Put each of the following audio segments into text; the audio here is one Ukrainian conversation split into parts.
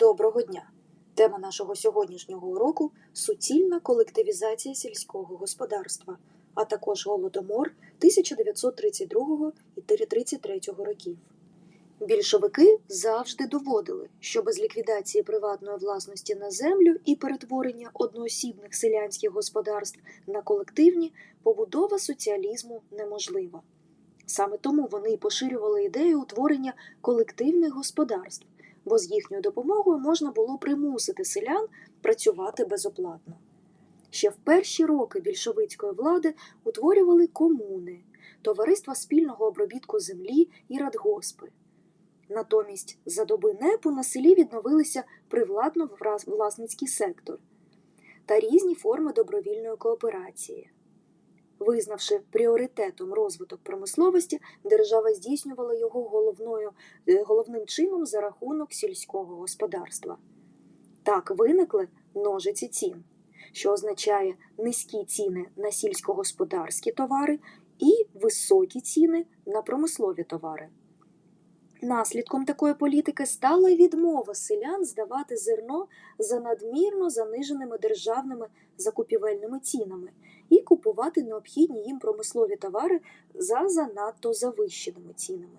Доброго дня! Тема нашого сьогоднішнього уроку суцільна колективізація сільського господарства, а також голодомор 1932 і 1933 років. Більшовики завжди доводили, що без ліквідації приватної власності на землю і перетворення одноосібних селянських господарств на колективні побудова соціалізму неможлива. Саме тому вони й поширювали ідею утворення колективних господарств, бо з їхньою допомогою можна було примусити селян працювати безоплатно. Ще в перші роки більшовицької влади утворювали комуни, товариства спільного обробітку землі і радгоспи. Натомість за доби непу на селі відновилися привладно-власницький сектор та різні форми добровільної кооперації. Визнавши пріоритетом розвиток промисловості, держава здійснювала його головною, е, головним чином за рахунок сільського господарства. Так виникли ножиці цін, що означає низькі ціни на сільськогосподарські товари і високі ціни на промислові товари. Наслідком такої політики стала відмова селян здавати зерно за надмірно заниженими державними закупівельними цінами і купувати необхідні їм промислові товари за занадто завищеними цінами.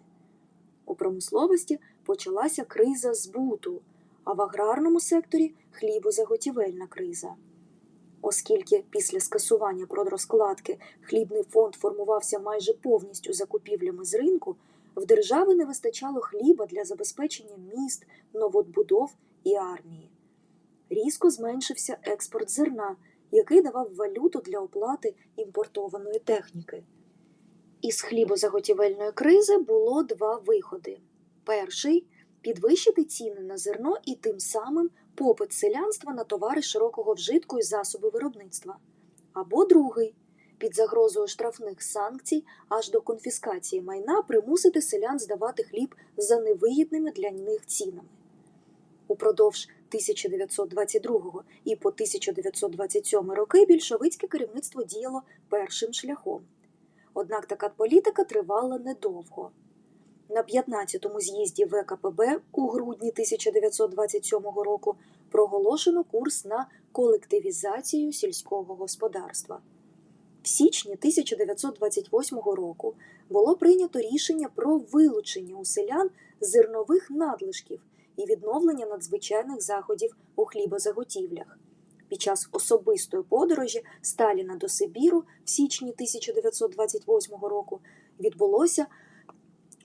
У промисловості почалася криза збуту, а в аграрному секторі хлібозаготівельна криза. Оскільки після скасування продрозкладки хлібний фонд формувався майже повністю закупівлями з ринку, в держави не вистачало хліба для забезпечення міст, новобудов і армії. Різко зменшився експорт зерна, який давав валюту для оплати імпортованої техніки. Із хлібозаготівельної кризи було два виходи: перший підвищити ціни на зерно і тим самим попит селянства на товари широкого вжитку і засоби виробництва, або другий під загрозою штрафних санкцій аж до конфіскації майна примусити селян здавати хліб за невигідними для них цінами. Упродовж 1922 і по 1927 роки більшовицьке керівництво діяло першим шляхом. Однак така політика тривала недовго. На 15-му з'їзді ВКПБ у грудні 1927 року проголошено курс на колективізацію сільського господарства. В січні 1928 року було прийнято рішення про вилучення у селян зернових надлишків і відновлення надзвичайних заходів у хлібозаготівлях. Під час особистої подорожі Сталіна до Сибіру в січні 1928 року відбулося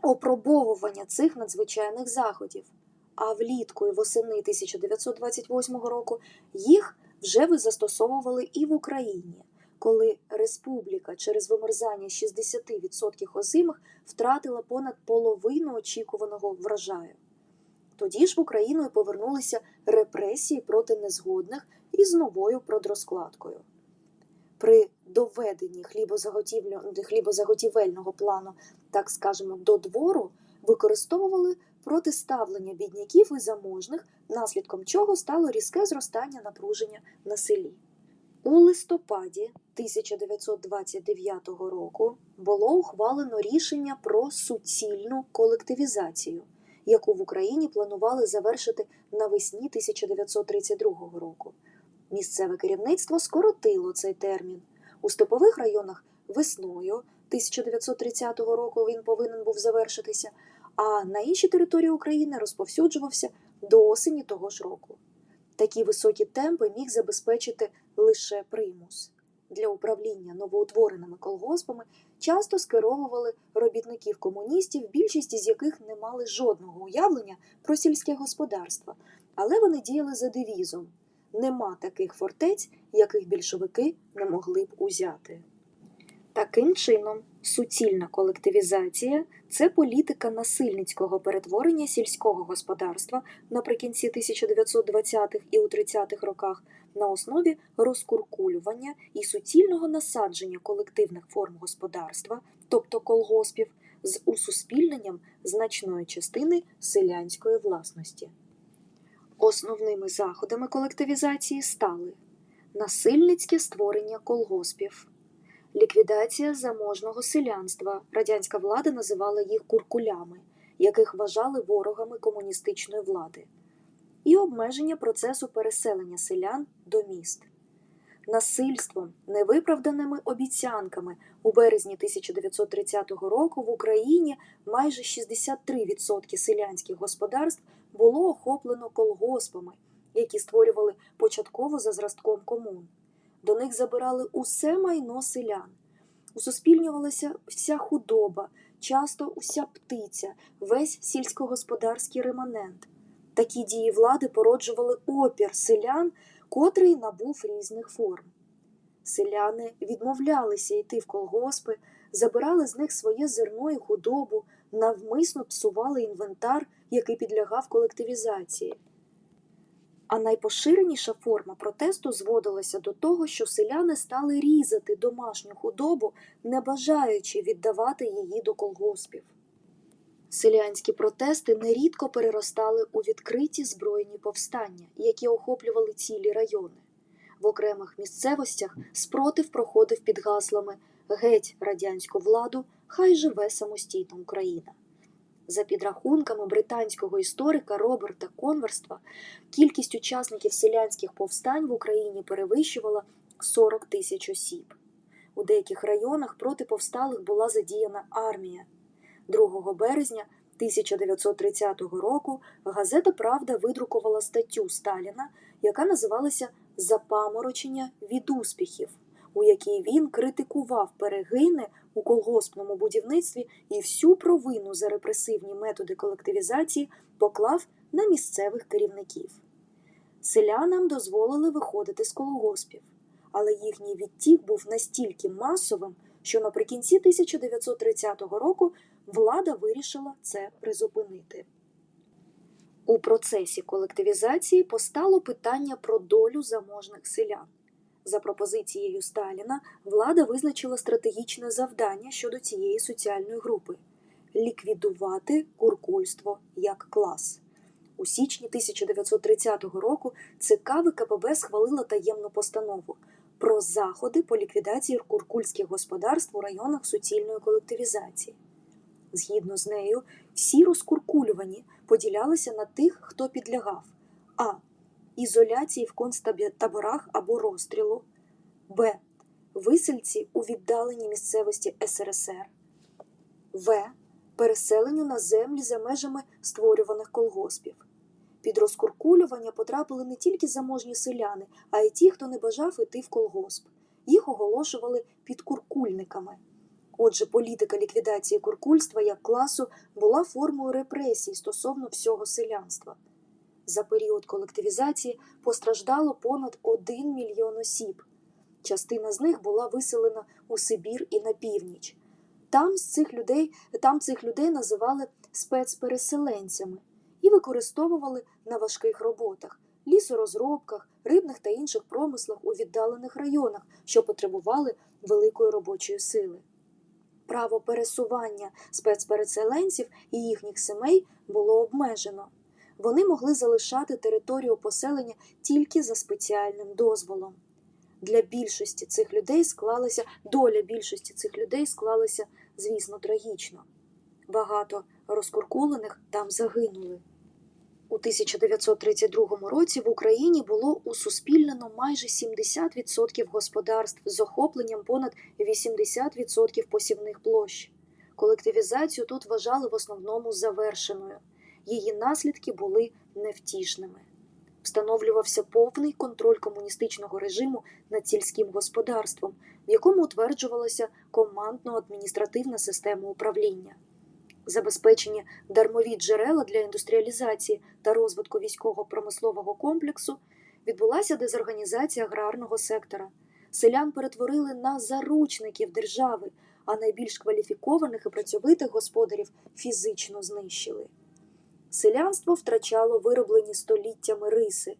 опробовування цих надзвичайних заходів, а влітку і восени 1928 року їх вже застосовували і в Україні коли республіка через вимерзання 60% озимих втратила понад половину очікуваного врожаю. Тоді ж в Україну повернулися репресії проти незгодних із новою продрозкладкою. При доведенні хлібозаготівельного плану, так скажемо, до двору використовували протиставлення бідняків і заможних, наслідком чого стало різке зростання напруження на селі. У листопаді 1929 року було ухвалено рішення про суцільну колективізацію, яку в Україні планували завершити навесні 1932 року. Місцеве керівництво скоротило цей термін. У степових районах весною 1930 року він повинен був завершитися, а на іншій території України розповсюджувався до осені того ж року. Такі високі темпи міг забезпечити лише примус. Для управління новоутвореними колгоспами часто скеровували робітників комуністів, більшість із яких не мали жодного уявлення про сільське господарство, але вони діяли за девізом нема таких фортець, яких більшовики не могли б узяти. Таким чином, суцільна колективізація це політика насильницького перетворення сільського господарства наприкінці 1920-х і у 30-х роках на основі розкуркулювання і суцільного насадження колективних форм господарства, тобто колгоспів, з усуспільненням значної частини селянської власності. Основними заходами колективізації стали насильницьке створення колгоспів. Ліквідація заможного селянства. Радянська влада називала їх куркулями, яких вважали ворогами комуністичної влади. І обмеження процесу переселення селян до міст. Насильством, невиправданими обіцянками у березні 1930 року в Україні майже 63% селянських господарств було охоплено колгоспами, які створювали початково за зразком комун. До них забирали усе майно селян. Усуспільнювалася вся худоба, часто уся птиця, весь сільськогосподарський реманент. Такі дії влади породжували опір селян, котрий набув різних форм. Селяни відмовлялися йти в колгоспи, забирали з них своє зерно і худобу, навмисно псували інвентар, який підлягав колективізації. А найпоширеніша форма протесту зводилася до того, що селяни стали різати домашню худобу, не бажаючи віддавати її до колгоспів. Селянські протести нерідко переростали у відкриті збройні повстання, які охоплювали цілі райони. В окремих місцевостях спротив проходив під гаслами Геть радянську владу, хай живе самостійна Україна. За підрахунками британського історика Роберта Конверства, кількість учасників селянських повстань в Україні перевищувала 40 тисяч осіб. У деяких районах проти повсталих була задіяна армія. 2 березня 1930 року газета Правда видрукувала статтю Сталіна, яка називалася Запаморочення від успіхів, у якій він критикував перегини у колгоспному будівництві і всю провину за репресивні методи колективізації поклав на місцевих керівників. Селянам дозволили виходити з колгоспів, але їхній відтік був настільки масовим, що наприкінці 1930 року влада вирішила це призупинити. У процесі колективізації постало питання про долю заможних селян. За пропозицією Сталіна, влада визначила стратегічне завдання щодо цієї соціальної групи ліквідувати куркульство як клас. У січні 1930 року ЦК ВКПБ схвалила таємну постанову про заходи по ліквідації куркульських господарств у районах суцільної колективізації. Згідно з нею, всі розкуркулювані поділялися на тих, хто підлягав а. Ізоляції в концтаборах або розстрілу, б. Висельці у віддаленій місцевості СРСР, В. Переселенню на землі за межами створюваних колгоспів. Під розкуркулювання потрапили не тільки заможні селяни, а й ті, хто не бажав іти в колгосп. Їх оголошували підкуркульниками. Отже, політика ліквідації куркульства як класу була формою репресій стосовно всього селянства. За період колективізації постраждало понад 1 мільйон осіб. Частина з них була виселена у Сибір і на північ. Там, цих людей, там цих людей називали спецпереселенцями і використовували на важких роботах, лісорозробках, рибних та інших промислах у віддалених районах, що потребували великої робочої сили. Право пересування спецпереселенців і їхніх сімей було обмежено. Вони могли залишати територію поселення тільки за спеціальним дозволом. Для більшості цих людей склалася доля більшості цих людей склалася, звісно, трагічно. Багато розкуркулених там загинули. У 1932 році в Україні було усуспільнено майже 70% господарств з охопленням понад 80% посівних площ. Колективізацію тут вважали в основному завершеною. Її наслідки були невтішними. Встановлювався повний контроль комуністичного режиму над сільським господарством, в якому утверджувалася командно-адміністративна система управління. Забезпечені дармові джерела для індустріалізації та розвитку військово-промислового комплексу, відбулася дезорганізація аграрного сектора. Селян перетворили на заручників держави, а найбільш кваліфікованих і працьовитих господарів фізично знищили. Селянство втрачало вироблені століттями риси,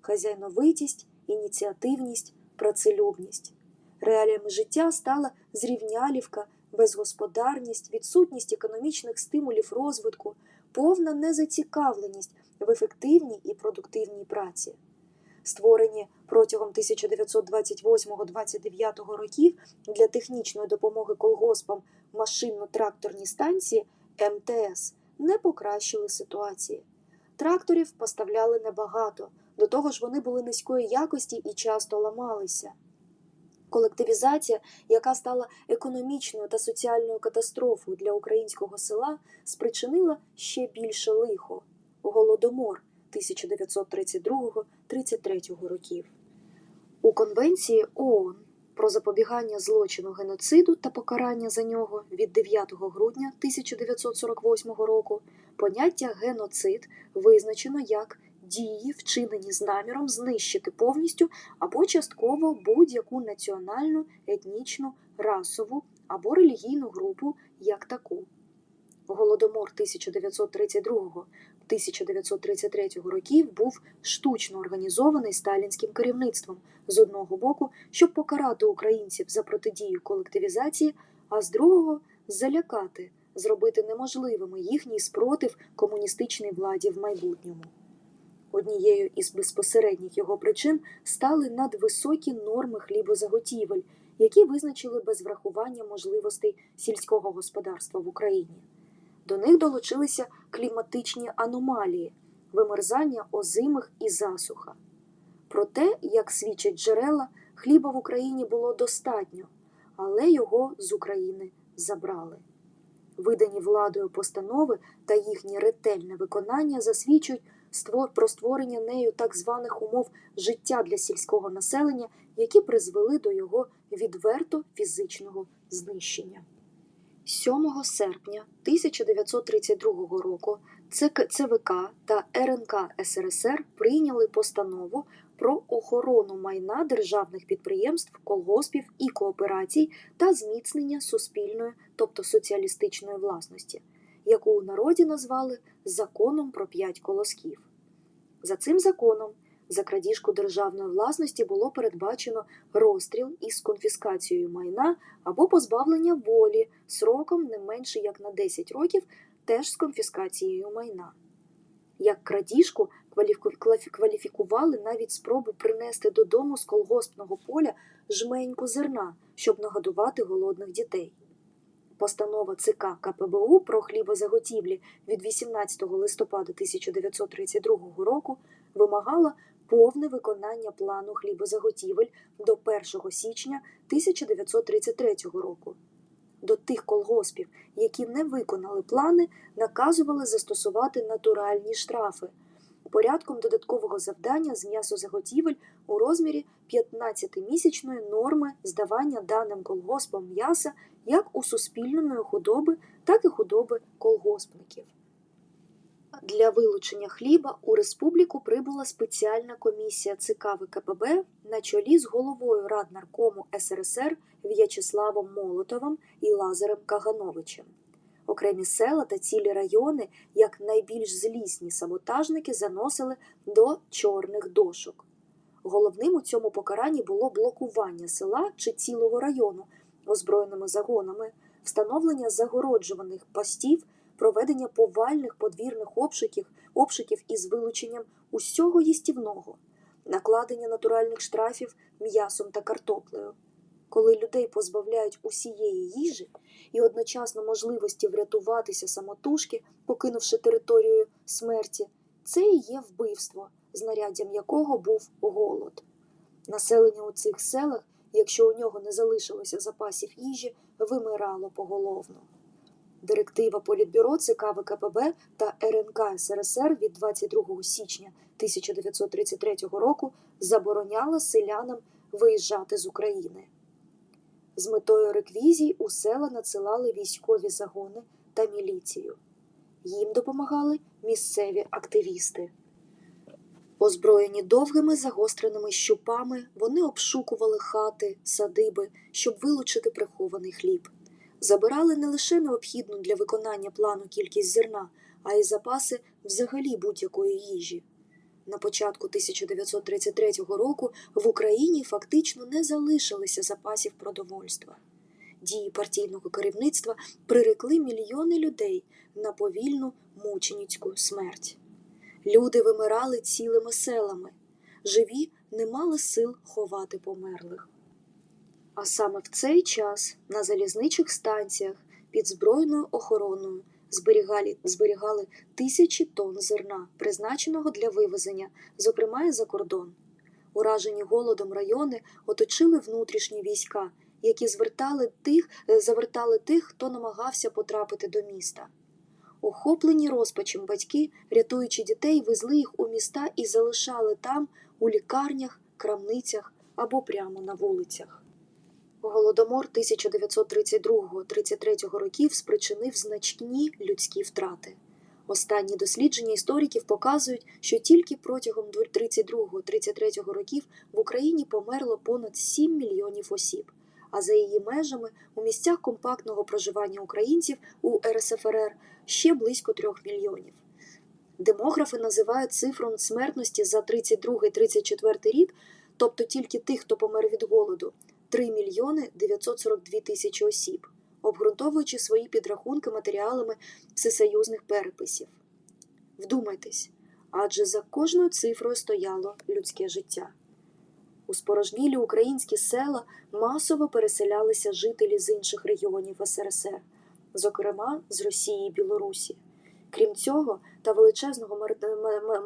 хазяйновитість, ініціативність, працелюбність. Реаліями життя стала зрівнялівка, безгосподарність, відсутність економічних стимулів розвитку, повна незацікавленість в ефективній і продуктивній праці. Створені протягом 1928-29 років для технічної допомоги колгоспам машинно-тракторні станції МТС не покращили ситуації. Тракторів поставляли небагато, до того ж вони були низької якості і часто ламалися. Колективізація, яка стала економічною та соціальною катастрофою для українського села, спричинила ще більше лихо голодомор 1932-33 років. У Конвенції ООН про запобігання злочину геноциду та покарання за нього від 9 грудня 1948 року поняття геноцид визначено як дії, вчинені з наміром знищити повністю або частково будь-яку національну, етнічну, расову або релігійну групу як таку. Голодомор 1932-1933 років був штучно організований сталінським керівництвом з одного боку, щоб покарати українців за протидію колективізації, а з другого залякати, зробити неможливими їхній спротив комуністичній владі в майбутньому. Однією із безпосередніх його причин стали надвисокі норми хлібозаготівель, які визначили без врахування можливостей сільського господарства в Україні. До них долучилися кліматичні аномалії, вимерзання озимих і засуха. Проте, як свідчать джерела, хліба в Україні було достатньо, але його з України забрали. Видані владою постанови та їхнє ретельне виконання засвідчують про створення нею так званих умов життя для сільського населення, які призвели до його відверто фізичного знищення. 7 серпня 1932 року ЦВК та РНК СРСР прийняли постанову про охорону майна державних підприємств, колгоспів і кооперацій та зміцнення суспільної, тобто соціалістичної власності, яку у народі назвали Законом про п'ять колосків. За цим законом за крадіжку державної власності було передбачено розстріл із конфіскацією майна або позбавлення волі сроком не менше як на 10 років, теж з конфіскацією майна. Як крадіжку кваліфікували навіть спробу принести додому з колгоспного поля жменьку зерна, щоб нагодувати голодних дітей. Постанова ЦК КПБУ про хлібозаготівлі від 18 листопада 1932 року вимагала повне виконання плану хлібозаготівель до 1 січня 1933 року. До тих колгоспів, які не виконали плани, наказували застосувати натуральні штрафи порядком додаткового завдання з м'ясозаготівель у розмірі 15-місячної норми здавання даним колгоспам м'яса як у суспільної худоби, так і худоби колгоспників. Для вилучення хліба у республіку прибула спеціальна комісія ЦК ВКПБ на чолі з головою Раднаркому СРСР В'ячеславом Молотовим і Лазарем Кагановичем. Окремі села та цілі райони, як найбільш злісні саботажники, заносили до чорних дошок. Головним у цьому покаранні було блокування села чи цілого району озброєними загонами, встановлення загороджуваних постів, проведення повальних подвірних обшуків, обшуків із вилученням усього їстівного, накладення натуральних штрафів м'ясом та картоплею. Коли людей позбавляють усієї їжі і одночасно можливості врятуватися самотужки, покинувши територію смерті, це і є вбивство, знаряддям якого був голод. Населення у цих селах, якщо у нього не залишилося запасів їжі, вимирало поголовно. Директива Політбюро ЦК ВКПБ та РНК СРСР від 22 січня 1933 року забороняла селянам виїжджати з України. З метою реквізій у села надсилали військові загони та міліцію. Їм допомагали місцеві активісти. Озброєні довгими загостреними щупами, вони обшукували хати, садиби, щоб вилучити прихований хліб. Забирали не лише необхідну для виконання плану кількість зерна, а й запаси взагалі будь-якої їжі. На початку 1933 року в Україні фактично не залишилося запасів продовольства. Дії партійного керівництва прирекли мільйони людей на повільну мученицьку смерть. Люди вимирали цілими селами, живі не мали сил ховати померлих. А саме в цей час на залізничих станціях під збройною охороною зберігали, зберігали тисячі тонн зерна, призначеного для вивезення, зокрема і за кордон. Уражені голодом райони оточили внутрішні війська, які звертали тих, е, завертали тих, хто намагався потрапити до міста. Охоплені розпачем батьки, рятуючи дітей, везли їх у міста і залишали там, у лікарнях, крамницях або прямо на вулицях. Голодомор 1932-33 років спричинив значні людські втрати. Останні дослідження істориків показують, що тільки протягом 32-33 років в Україні померло понад 7 мільйонів осіб, а за її межами у місцях компактного проживання українців у РСФРР ще близько 3 мільйонів. Демографи називають цифру смертності за 32-34 рік, тобто тільки тих, хто помер від голоду, 3 мільйони 942 тисячі осіб, обґрунтовуючи свої підрахунки матеріалами всесоюзних переписів. Вдумайтесь, адже за кожною цифрою стояло людське життя. У спорожнілі українські села масово переселялися жителі з інших регіонів СРСР, зокрема з Росії і Білорусі. Крім цього, та величезного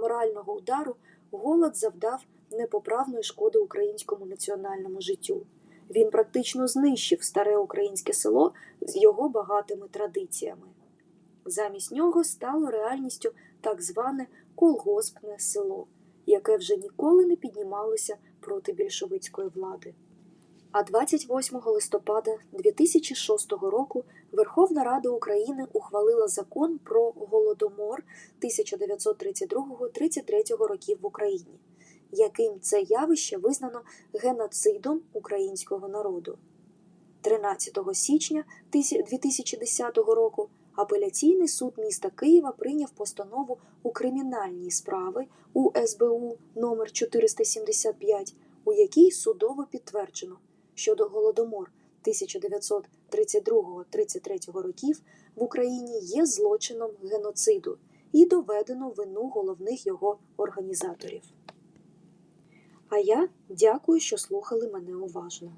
морального удару голод завдав непоправної шкоди українському національному життю. Він практично знищив старе українське село з його багатими традиціями. Замість нього стало реальністю так зване колгоспне село, яке вже ніколи не піднімалося проти більшовицької влади. А 28 листопада 2006 року Верховна Рада України ухвалила закон про голодомор 1932-33 років в Україні, яким це явище визнано геноцидом українського народу. 13 січня 2010 року апеляційний суд міста Києва прийняв постанову у кримінальній справи у СБУ номер 475, у якій судово підтверджено, що до голодомор 1932-33 років в Україні є злочином геноциду і доведено вину головних його організаторів. А я дякую, що слухали мене уважно.